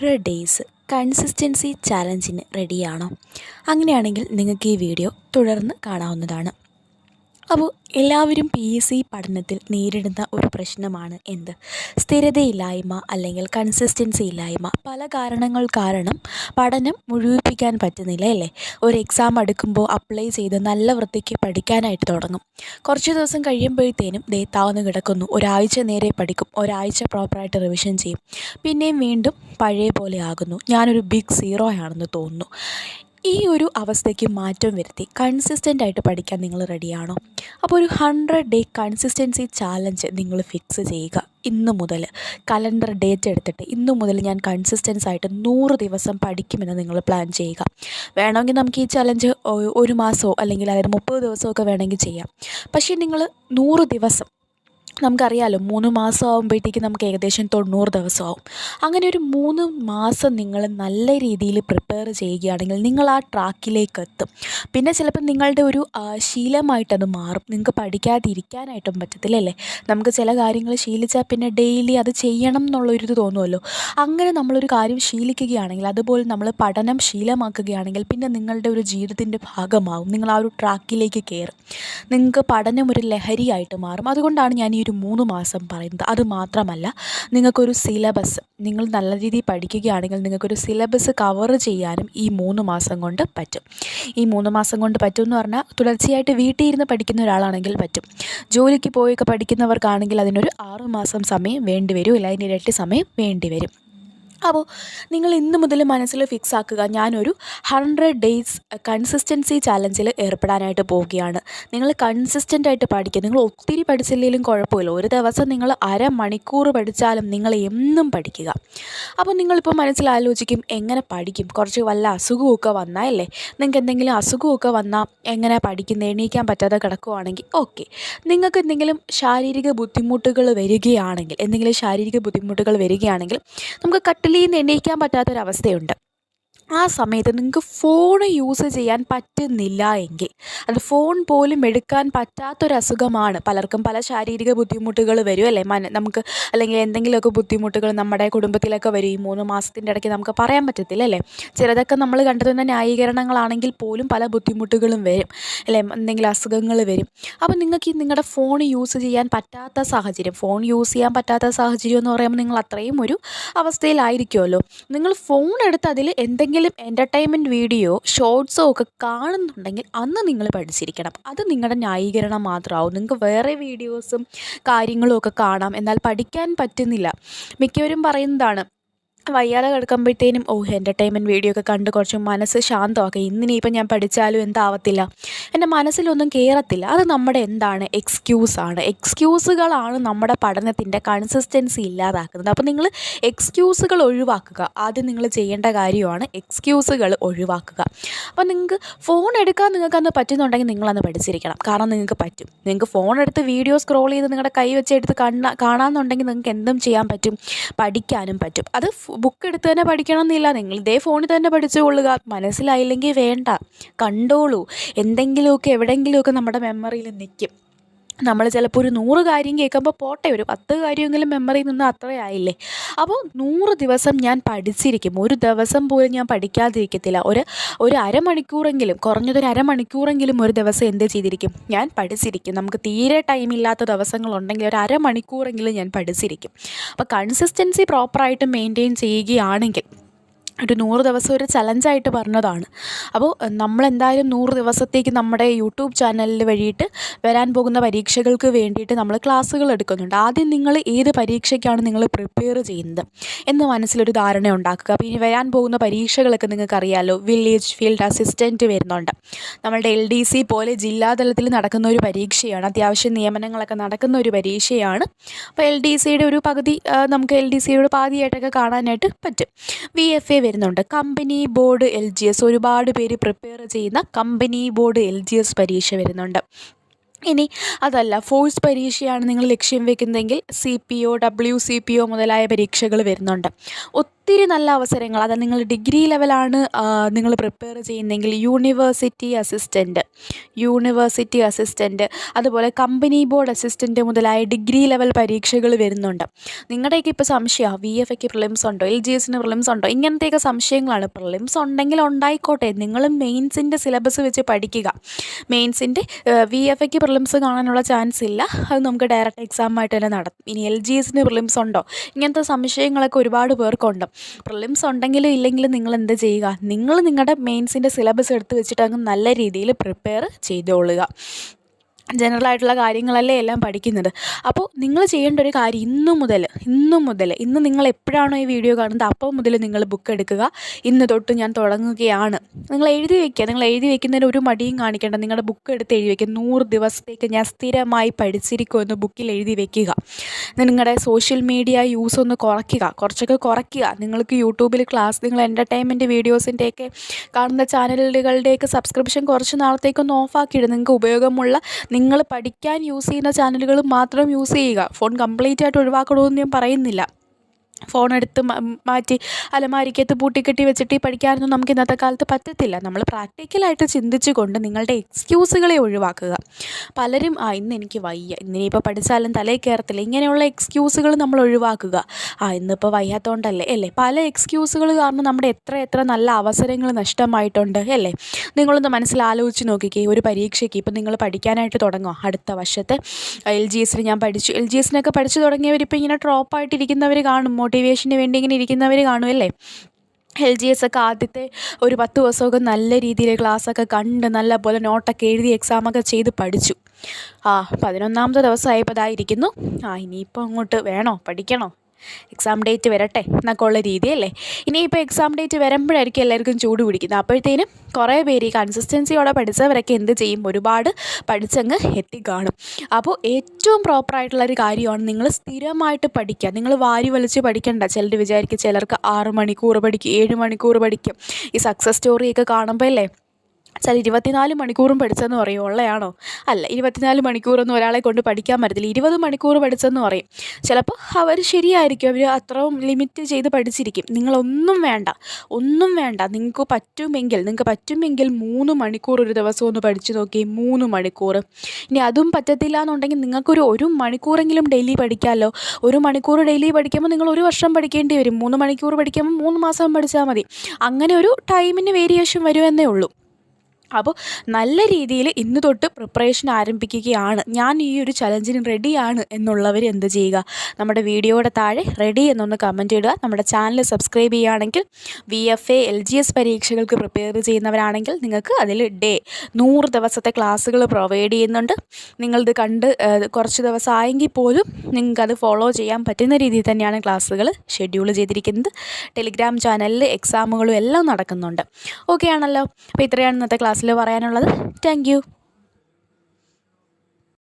Hundred days consistency ചാലഞ്ചിന് റെഡിയാണോ അങ്ങനെയാണെങ്കിൽ നിങ്ങൾക്ക് ഈ വീഡിയോ തുടർന്ന് കാണാവുന്നതാണ്. അപ്പോൾ എല്ലാവരും പി എസ് സി പഠനത്തിൽ നേരിടുന്ന ഒരു പ്രശ്നമാണ് എന്ത്? സ്ഥിരതയില്ലായ്മ അല്ലെങ്കിൽ കൺസിസ്റ്റൻസി ഇല്ലായ്മ. പല കാരണങ്ങൾ കാരണം പഠനം മുഴുവിപ്പിക്കാൻ പറ്റുന്നില്ല അല്ലേ? ഒരു എക്സാം അടുക്കുമ്പോൾ അപ്ലൈ ചെയ്ത് നല്ല വൃത്തിക്ക് പഠിക്കാനായിട്ട് തുടങ്ങും. കുറച്ച് ദിവസം കഴിയുമ്പോഴത്തേനും ദേ താഴ്ന്നു കിടക്കുന്നു. ഒരാഴ്ച നേരെ പഠിക്കും. ഒരാഴ്ച പ്രോപ്പറായിട്ട് റിവിഷൻ ചെയ്യും. പിന്നെയും വീണ്ടും പഴയ പോലെ ആകുന്നു. ഞാനൊരു ബിഗ് സീറോ ആണെന്ന് തോന്നുന്നു. ഈ ഒരു അവസ്ഥയ്ക്ക് മാറ്റം വരുത്തി കൺസിസ്റ്റന്റ് ആയിട്ട് പഠിക്കാൻ നിങ്ങൾ റെഡിയാണോ അപ്പോൾ ഒരു ഹൺഡ്രഡ് ഡേ കൺസിസ്റ്റൻസി ചാലഞ്ച് നിങ്ങൾ ഫിക്സ് ചെയ്യുക ഇന്ന് മുതൽ. കലണ്ടർ ഡേറ്റ് എടുത്തിട്ട് ഇന്ന് മുതൽ ഞാൻ കൺസിസ്റ്റൻസ് ആയിട്ട് നൂറ് ദിവസം പഠിക്കുമെന്ന് നിങ്ങൾ പ്ലാൻ ചെയ്യുക. വേണമെങ്കിൽ നമുക്ക് ഈ ചലഞ്ച് ഒരു മാസമോ അല്ലെങ്കിൽ അതായത് മുപ്പത് ദിവസമൊക്കെ വേണമെങ്കിൽ ചെയ്യാം. പക്ഷേ നിങ്ങൾ നൂറ് ദിവസം നമുക്കറിയാമല്ലോ മൂന്ന് മാസം ആകുമ്പോഴത്തേക്കും നമുക്ക് ഏകദേശം തൊണ്ണൂറ് ദിവസമാവും. അങ്ങനെ ഒരു മൂന്ന് മാസം നിങ്ങൾ നല്ല രീതിയിൽ പ്രിപ്പയർ ചെയ്യുകയാണെങ്കിൽ നിങ്ങൾ ആ ട്രാക്കിലേക്ക് എത്തും. പിന്നെ ചിലപ്പോൾ നിങ്ങളുടെ ഒരു ശീലമായിട്ടത് മാറും. നിങ്ങൾക്ക് പഠിക്കാതിരിക്കാനായിട്ടും പറ്റത്തില്ല അല്ലേ? നമുക്ക് ചില കാര്യങ്ങൾ ശീലിച്ചാൽ പിന്നെ ഡെയിലി അത് ചെയ്യണം എന്നുള്ളൊരിത് തോന്നുമല്ലോ. അങ്ങനെ നമ്മളൊരു കാര്യം ശീലിക്കുകയാണെങ്കിൽ അതുപോലെ നമ്മൾ പഠനം ശീലമാക്കുകയാണെങ്കിൽ പിന്നെ നിങ്ങളുടെ ഒരു ജീവിതത്തിന്റെ ഭാഗമാകും നിങ്ങൾ ആ ഒരു ട്രാക്കിലേക്ക് കയറും. നിങ്ങൾക്ക് പഠനം ഒരു ലഹരിയായിട്ട് മാറും. അതുകൊണ്ടാണ് ഞാൻ ഈ മൂന്ന് മാസം പറയുന്നത്. അത് മാത്രമല്ല നിങ്ങൾക്കൊരു സിലബസ് നിങ്ങൾ നല്ല രീതിയിൽ പഠിക്കുകയാണെങ്കിൽ നിങ്ങൾക്കൊരു സിലബസ് കവർ ചെയ്യാനും ഈ മൂന്ന് മാസം കൊണ്ട് പറ്റും. ഈ മൂന്ന് മാസം കൊണ്ട് പറ്റുമെന്ന് പറഞ്ഞാൽ തുടർച്ചയായിട്ട് വീട്ടിൽ ഇരുന്ന് പഠിക്കുന്ന ഒരാളാണെങ്കിൽ പറ്റും. ജോലിക്ക് പോയൊക്കെ പഠിക്കുന്നവർക്കാണെങ്കിൽ അതിനൊരു ആറ് മാസം സമയം വേണ്ടി വരും ഇല്ല അതിന്റെ ഇരട്ടി സമയം വേണ്ടി വരും. അപ്പോൾ നിങ്ങൾ ഇന്ന് മുതൽ മനസ്സിൽ ഫിക്സ് ആക്കുക. ഞാനൊരു ഹൺഡ്രഡ് ഡേയ്സ് കൺസിസ്റ്റൻസി ചാലഞ്ചിൽ ഏർപ്പെടാനായിട്ട് പോവുകയാണ്. നിങ്ങൾ കൺസിസ്റ്റന്റ് ആയിട്ട് പഠിക്കുക. നിങ്ങൾ ഒത്തിരി പഠിച്ചില്ലെങ്കിലും കുഴപ്പമില്ല. ഒരു ദിവസം നിങ്ങൾ അരമണിക്കൂർ പഠിച്ചാലും നിങ്ങൾ എന്നും പഠിക്കുക. അപ്പോൾ നിങ്ങളിപ്പോൾ മനസ്സിൽ ആലോചിക്കും എങ്ങനെ പഠിക്കും? കുറച്ച് വല്ല അസുഖമൊക്കെ വന്നാൽ അല്ലേ നിങ്ങൾക്ക് എന്തെങ്കിലും അസുഖമൊക്കെ വന്നാൽ എങ്ങനെ പഠിക്കുന്നത് എണീക്കാൻ പറ്റാതെ കിടക്കുവാണെങ്കിൽ ഓക്കെ നിങ്ങൾക്ക് എന്തെങ്കിലും ശാരീരിക ബുദ്ധിമുട്ടുകൾ വരികയാണെങ്കിൽ എന്തെങ്കിലും ശാരീരിക ബുദ്ധിമുട്ടുകൾ വരികയാണെങ്കിൽ നമുക്ക് കട്ടിൽ കട്ടിലിൽ നിന്ന് എണീക്കാൻ പറ്റാത്തൊരവസ്ഥയുണ്ട്. ആ സമയത്ത് നിങ്ങൾക്ക് ഫോൺ യൂസ് ചെയ്യാൻ പറ്റുന്നില്ല എങ്കിൽ. അത് ഫോൺ പോലും എടുക്കാൻ പറ്റാത്തൊരസുഖമാണ്. പലർക്കും പല ശാരീരിക ബുദ്ധിമുട്ടുകൾ വരും അല്ലേ? മന നമുക്ക് അല്ലെങ്കിൽ എന്തെങ്കിലുമൊക്കെ ബുദ്ധിമുട്ടുകൾ നമ്മുടെ കുടുംബത്തിലൊക്കെ വരും. ഈ മൂന്ന് മാസത്തിന്റെ ഇടയ്ക്ക് നമുക്ക് പറയാൻ പറ്റത്തില്ല അല്ലേ? ചിലതൊക്കെ നമ്മൾ കണ്ടെത്തുന്ന ന്യായീകരണങ്ങളാണെങ്കിൽ പോലും പല ബുദ്ധിമുട്ടുകളും വരും അല്ലേ? എന്തെങ്കിലും അസുഖങ്ങൾ വരും. അപ്പോൾ നിങ്ങൾക്ക് നിങ്ങളുടെ ഫോൺ യൂസ് ചെയ്യാൻ പറ്റാത്ത സാഹചര്യം ഫോൺ യൂസ് ചെയ്യാൻ പറ്റാത്ത സാഹചര്യം എന്ന് പറയുമ്പോൾ നിങ്ങൾ അത്രയും ഒരു അവസ്ഥയിലായിരിക്കുമല്ലോ. നിങ്ങൾ ഫോൺ എടുത്ത് അതിൽ എന്തെങ്കിലും എന്തെങ്കിലും എന്റർടൈൻമെന്റ് വീഡിയോ ഷോർട്സോ ഒക്കെ കാണുന്നുണ്ടെങ്കിൽ അന്ന് നിങ്ങൾ പഠിച്ചിരിക്കണം. അത് നിങ്ങളുടെ ന്യായീകരണം മാത്രമാവും. നിങ്ങൾക്ക് വേറെ വീഡിയോസും കാര്യങ്ങളും ഒക്കെ കാണാം. എന്നാൽ പഠിക്കാൻ പറ്റുന്നില്ല. മിക്കവരും പറയുന്നതാണ് വയ്യാതെ കിടക്കുമ്പോഴത്തേനും ഓ എന്റർടൈൻമെന്റ് വീഡിയോ ഒക്കെ കണ്ട് കുറച്ച് മനസ്സ് ശാന്തമാക്കുക ഇന്നിനിയിപ്പോൾ ഞാൻ പഠിച്ചാലും എന്താവത്തില്ല. എന്റെ മനസ്സിലൊന്നും കയറത്തില്ല അത് നമ്മുടെ എന്താണ്? എക്സ്ക്യൂസാണ് എക്സ്ക്യൂസുകളാണ് നമ്മുടെ പഠനത്തിന്റെ കൺസിസ്റ്റൻസി ഇല്ലാതാക്കുന്നത്. അപ്പോൾ നിങ്ങൾ എക്സ്ക്യൂസുകൾ ഒഴിവാക്കുക. ആദ്യം നിങ്ങൾ ചെയ്യേണ്ട കാര്യമാണ് എക്സ്ക്യൂസുകൾ ഒഴിവാക്കുക. അപ്പോൾ നിങ്ങൾക്ക് ഫോൺ എടുക്കാൻ നിങ്ങൾക്കന്ന് പറ്റുന്നുണ്ടെങ്കിൽ നിങ്ങളന്ന് പഠിച്ചിരിക്കണം. കാരണം നിങ്ങൾക്ക് പറ്റും. നിങ്ങൾക്ക് ഫോൺ എടുത്ത് വീഡിയോ സ്ക്രോൾ ചെയ്ത് നിങ്ങളുടെ കൈ വെച്ചെടുത്ത് കാണാ കാണാമെന്നുണ്ടെങ്കിൽ നിങ്ങൾക്ക് എന്തും ചെയ്യാൻ പറ്റും. പഠിക്കാനും പറ്റും. അത് ബുക്ക് എടുത്ത് തന്നെ പഠിക്കണം എന്നില്ല നിങ്ങൾ ഇതേ ഫോണിൽ തന്നെ പഠിച്ചുകൊള്ളുക മനസ്സിലായില്ലെങ്കിൽ വേണ്ട. കണ്ടോളൂ. എന്തെങ്കിലുമൊക്കെ എവിടെയെങ്കിലുമൊക്കെ നമ്മുടെ മെമ്മറിയിൽ നിൽക്കും. നമ്മൾ ചിലപ്പോൾ ഒരു നൂറ് കാര്യം കേൾക്കുമ്പോൾ പോട്ടെ ഒരു പത്ത് കാര്യമെങ്കിലും മെമ്മറിയിൽ നിന്ന് അത്രയായില്ലേ അപ്പോൾ നൂറ് ദിവസം ഞാൻ പഠിച്ചിരിക്കും. ഒരു ദിവസം പോലും ഞാൻ പഠിക്കാതിരിക്കത്തില്ല. ഒരു ഒരു അരമണിക്കൂറെങ്കിലും കുറഞ്ഞതൊരു അരമണിക്കൂറെങ്കിലും ഒരു ദിവസം എന്ത് ചെയ്തിരിക്കും? ഞാൻ പഠിച്ചിരിക്കും. നമുക്ക് തീരെ ടൈമില്ലാത്ത ദിവസങ്ങളുണ്ടെങ്കിൽ ഒരു അരമണിക്കൂറെങ്കിലും ഞാൻ പഠിച്ചിരിക്കും. അപ്പോൾ കൺസിസ്റ്റൻസി പ്രോപ്പറായിട്ട് മെയിന്റെയിൻ ചെയ്യുകയാണെങ്കിൽ ഒരു നൂറ് ദിവസം ഒരു ചലഞ്ചായിട്ട് പറഞ്ഞതാണ്. അപ്പോൾ നമ്മളെന്തായാലും നൂറ് ദിവസത്തേക്ക് നമ്മുടെ യൂട്യൂബ് ചാനലിൽ വഴിയിട്ട് വരാൻ പോകുന്ന പരീക്ഷകൾക്ക് വേണ്ടിയിട്ട് നമ്മൾ ക്ലാസ്സുകൾ എടുക്കുന്നുണ്ട്. ആദ്യം നിങ്ങൾ ഏത് പരീക്ഷയ്ക്കാണ് നിങ്ങൾ പ്രിപ്പയർ ചെയ്യുന്നത് എന്ന് മനസ്സിലൊരു ധാരണ ഉണ്ടാക്കുക. അപ്പോൾ ഇനി വരാൻ പോകുന്ന പരീക്ഷകളൊക്കെ നിങ്ങൾക്കറിയാമല്ലോ വില്ലേജ് ഫീൽഡ് അസിസ്റ്റന്റ് വരുന്നുണ്ട്. നമ്മളുടെ എൽ ഡി സി പോലെ ജില്ലാതലത്തിൽ നടക്കുന്ന ഒരു പരീക്ഷയാണ്. അത്യാവശ്യം നിയമനങ്ങളൊക്കെ നടക്കുന്ന ഒരു പരീക്ഷയാണ്. അപ്പോൾ എൽ ഡി സിയുടെ ഒരു പകുതി നമുക്ക് എൽ ഡി സിയുടെ പാതിയായിട്ടൊക്കെ കാണാനായിട്ട് പറ്റും. വി എഫ് എ വരുന്നുണ്ട്. Company board L G S ഒരുപാട് പേര് പ്രിപ്പയർ ചെയ്യുന്ന company board L G S പരീക്ഷ വരുന്നുണ്ട്. ഇനി അതല്ല ഫോഴ്സ് പരീക്ഷയാണ് നിങ്ങൾ ലക്ഷ്യം വെക്കുന്നതെങ്കിൽ C P O W C P O മുതലായ പരീക്ഷകൾ വരുന്നുണ്ട്. ഒത്തിരി നല്ല അവസരങ്ങൾ. അത് നിങ്ങൾ ഡിഗ്രി ലെവലാണ് നിങ്ങൾ പ്രിപ്പയർ ചെയ്യുന്നതെങ്കിൽ യൂണിവേഴ്സിറ്റി അസിസ്റ്റന്റ് യൂണിവേഴ്സിറ്റി അസിസ്റ്റന്റ് അതുപോലെ കമ്പനി ബോർഡ് അസിസ്റ്റന്റ് മുതലായ ഡിഗ്രി ലെവൽ പരീക്ഷകൾ വരുന്നുണ്ട്. നിങ്ങളുടെയൊക്കെ ഇപ്പോൾ സംശയമാണ് വി എഫ് എക്ക് പ്രിലിംസ് ഉണ്ടോ എൽ ജി എസിന് പ്രിലിംസ് ഉണ്ടോ ഇങ്ങനത്തെയൊക്കെ സംശയങ്ങളാണ്. പ്രിലിംസ് ഉണ്ടെങ്കിൽ ഉണ്ടായിക്കോട്ടെ. നിങ്ങൾ മെയിൻസിന്റെ സിലബസ് വെച്ച് പഠിക്കുക. മെയിൻസിന്റെ വി എഫ് എക്ക് പ്രിലിംസ് കാണാനുള്ള ചാൻസ് ഇല്ല. അത് നമുക്ക് ഡയറക്റ്റ് എക്സാമായിട്ട് തന്നെ നടത്തും ഇനി എൽ ജി എസിന് പ്രിലിംസ് ഉണ്ടോ? ഇങ്ങനത്തെ സംശയങ്ങളൊക്കെ ഒരുപാട് പേർക്കുണ്ട്. പ്രിലിംസ് ഉണ്ടെങ്കിലും ഇല്ലെങ്കിലും നിങ്ങൾ എന്ത് ചെയ്യുക? നിങ്ങൾ നിങ്ങളുടെ മെയിൻസിന്റെ സിലബസ് എടുത്ത് വെച്ചിട്ട് അങ്ങ് നല്ല രീതിയിൽ പ്രിപ്പയർ ചെയ്തോളുക. ജനറൽ ആയിട്ടുള്ള കാര്യങ്ങളല്ലേ എല്ലാം പഠിക്കുന്നത്. അപ്പോൾ നിങ്ങൾ ചെയ്യേണ്ട ഒരു കാര്യം ഇന്നു മുതൽ ഇന്നു മുതൽ ഇന്ന് നിങ്ങൾ എപ്പോഴാണോ ഈ വീഡിയോ കാണുന്നത് അപ്പോൾ മുതൽ നിങ്ങൾ ബുക്ക് എടുക്കുക. ഇന്ന് തൊട്ട് ഞാൻ തുടങ്ങുകയാണ്. നിങ്ങൾ എഴുതി വയ്ക്കുക നിങ്ങൾ എഴുതി വയ്ക്കുന്നതിന് ഒരു മടിയും കാണിക്കേണ്ട. നിങ്ങളുടെ ബുക്ക് എടുത്ത് എഴുതി വയ്ക്കുക നൂറ് ദിവസത്തേക്ക് ഞാൻ സ്ഥിരമായി പഠിച്ചിരിക്കുമെന്ന് ബുക്കിൽ എഴുതി വയ്ക്കുക നിങ്ങളുടെ സോഷ്യൽ മീഡിയ യൂസ് ഒന്ന് കുറയ്ക്കുക. കുറച്ചൊക്കെ കുറയ്ക്കുക. നിങ്ങൾക്ക് യൂട്യൂബിൽ ക്ലാസ് നിങ്ങൾ എന്റർടൈൻമെന്റ് വീഡിയോസിന്റെയൊക്കെ കാണുന്ന ചാനലുകളുടെയൊക്കെ സബ്സ്ക്രിപ്ഷൻ കുറച്ച് നാളത്തേക്കൊന്ന് ഓഫാക്കിയിട്ട് നിങ്ങൾക്ക് ഉപയോഗമുള്ള നിങ്ങൾ പഠിക്കാൻ യൂസ് ചെയ്യുന്ന ചാനലുകൾ മാത്രം യൂസ് ചെയ്യുക. ഫോൺ കംപ്ലീറ്റ് ആയിട്ട് ഒഴിവാക്കണമെന്ന് ഞാൻ പറയുന്നില്ല. ഫോൺ എടുത്ത് മാറ്റി അലമാരിക്കകത്ത് പൂട്ടിക്കെട്ടി വെച്ചിട്ട് ഈ പഠിക്കാനൊന്നും നമുക്ക് ഇന്നത്തെ കാലത്ത് പറ്റത്തില്ല. നമ്മൾ പ്രാക്ടിക്കലായിട്ട് ചിന്തിച്ചുകൊണ്ട് നിങ്ങളുടെ എക്സ്ക്യൂസുകളെ ഒഴിവാക്കുക. പലരും ആ ഇന്ന് എനിക്ക് വയ്യ. ഇന്നിനിപ്പോൾ പഠിച്ചാലും തലയിൽ കയറത്തില്ല ഇങ്ങനെയുള്ള എക്സ്ക്യൂസുകൾ നമ്മൾ ഒഴിവാക്കുക. ആ ഇന്നിപ്പോൾ വയ്യാത്തതുകൊണ്ടല്ലേ അല്ലേ? പല എക്സ്ക്യൂസുകൾ കാരണം നമ്മുടെ എത്ര എത്ര നല്ല അവസരങ്ങൾ നഷ്ടമായിട്ടുണ്ട്. അല്ലേ? നിങ്ങളൊന്ന് മനസ്സിൽ ആലോചിച്ച് നോക്കിക്കേ. ഒരു പരീക്ഷയ്ക്ക് ഇപ്പം നിങ്ങൾ പഠിക്കാനായിട്ട് തുടങ്ങുക അടുത്ത വർഷത്തെ എൽ ജി എസിന് ഞാൻ പഠിച്ചു. എൽ ജി എസിനൊക്കെ പഠിച്ചു തുടങ്ങിയവരിപ്പോൾ ഇങ്ങനെ ഡ്രോപ്പ് ഡ്രോപ്പായിട്ടിരിക്കുന്നവർ കാണും. മോട്ടിവേഷന് വേണ്ടി ഇങ്ങനെ ഇരിക്കുന്നവർ കാണുമല്ലേ എൽ ജി എസ് ഒക്കെ ആദ്യത്തെ ഒരു പത്ത് ദിവസമൊക്കെ നല്ല രീതിയിൽ ക്ലാസ്സൊക്കെ കണ്ട് നല്ല പോലെ നോട്ടൊക്കെ എഴുതി എക്സാമൊക്കെ ചെയ്ത് പഠിച്ചു. ആ പതിനൊന്നാമത്തെ ദിവസമായപ്പോൾ ഇതായിരിക്കുന്നു ആ ഇനിയിപ്പോൾ അങ്ങോട്ട് വേണോ? പഠിക്കണോ? എക്സാം ഡേറ്റ് വരട്ടെ എന്നൊക്കെ ഉള്ള രീതിയല്ലേ? ഇനിയിപ്പോൾ എക്സാം ഡേറ്റ് വരുമ്പോഴായിരിക്കും എല്ലാവർക്കും ചൂട് പിടിക്കുന്നത്. അപ്പോഴത്തേനും കുറേ പേര് ഈ കൺസിസ്റ്റൻസിയോടെ പഠിച്ചവരൊക്കെ എന്ത് ചെയ്യും? ഒരുപാട് പഠിച്ചങ്ങ് എത്തിക്കാണും. അപ്പോൾ ഏറ്റവും പ്രോപ്പറായിട്ടുള്ള ഒരു കാര്യമാണ് നിങ്ങൾ സ്ഥിരമായിട്ട് പഠിക്കുക. നിങ്ങൾ വാരി വലിച്ച് പഠിക്കണ്ട. ചിലർ വിചാരിക്കും ചിലർക്ക് ആറ് മണിക്കൂർ പഠിക്കും ഏഴ് മണിക്കൂർ പഠിക്കും. ഈ സക്സസ് സ്റ്റോറിയൊക്കെ കാണുമ്പോൾ അല്ലേ? ചില ഇരുപത്തിനാല് മണിക്കൂറും പഠിച്ചെന്ന് പറയും. ഉള്ളയാണോ അല്ല ഇരുപത്തിനാല് മണിക്കൂറൊന്നും ഒരാളെ കൊണ്ട് പഠിക്കാൻ പറ്റത്തില്ല. ഇരുപത് മണിക്കൂർ പഠിച്ചെന്ന് പറയും. ചിലപ്പോൾ അവർ ശരിയായിരിക്കും. അവർ അത്രയും ലിമിറ്റ് ചെയ്ത് പഠിച്ചിരിക്കും. നിങ്ങളൊന്നും വേണ്ട. ഒന്നും വേണ്ട. നിങ്ങൾക്ക് പറ്റുമെങ്കിൽ നിങ്ങൾക്ക് പറ്റുമെങ്കിൽ മൂന്ന് മണിക്കൂർ ഒരു ദിവസം ഒന്ന് പഠിച്ചു നോക്കി. മൂന്ന് മണിക്കൂർ. ഇനി അതും പറ്റത്തില്ല എന്നുണ്ടെങ്കിൽ നിങ്ങൾക്കൊരു ഒരു മണിക്കൂറെങ്കിലും ഡെയിലി പഠിക്കാമല്ലോ ഒരു മണിക്കൂർ ഡെയിലി പഠിക്കുമ്പോൾ നിങ്ങൾ ഒരു വർഷം പഠിക്കേണ്ടി വരും. മൂന്ന് മണിക്കൂർ പഠിക്കുമ്പോൾ മൂന്ന് മാസം പഠിച്ചാൽ മതി. അങ്ങനെ ഒരു ടൈമിന് വേരിയേഷൻ വരുമെന്നേ ഉള്ളൂ. അപ്പോൾ നല്ല രീതിയിൽ ഇന്ന് തൊട്ട് പ്രിപ്പറേഷൻ ആരംഭിക്കുകയാണ്. ഞാൻ ഈ ഒരു ചലഞ്ചിന് റെഡിയാണ് എന്നുള്ളവർ എന്ത് ചെയ്യുക? നമ്മുടെ വീഡിയോയുടെ താഴെ റെഡി എന്നൊന്ന് കമന്റ് ഇടുക. നമ്മുടെ ചാനൽ സബ്സ്ക്രൈബ് ചെയ്യുകയാണെങ്കിൽ V F A L G S പരീക്ഷകൾക്ക് പ്രിപ്പയർ ചെയ്യുന്നവരാണെങ്കിൽ നിങ്ങൾക്ക് അതിൽ ഡേ നൂറ് ദിവസത്തെ ക്ലാസ്സുകൾ പ്രൊവൈഡ് ചെയ്യുന്നുണ്ട്. നിങ്ങളിത് കണ്ട് കുറച്ച് ദിവസമായെങ്കിൽ പോലും നിങ്ങൾക്കത് ഫോളോ ചെയ്യാൻ പറ്റുന്ന രീതിയിൽ തന്നെയാണ് ക്ലാസ്സുകൾ ഷെഡ്യൂൾ ചെയ്തിരിക്കുന്നത്. ടെലിഗ്രാം ചാനലിൽ എക്സാമുകളും എല്ലാം നടക്കുന്നുണ്ട്. ഓക്കെ ആണല്ലോ? അപ്പോൾ ഇത്രയാണ് ഇന്നത്തെ ക്ലാസ് പറയാനുള്ളത്. താങ്ക്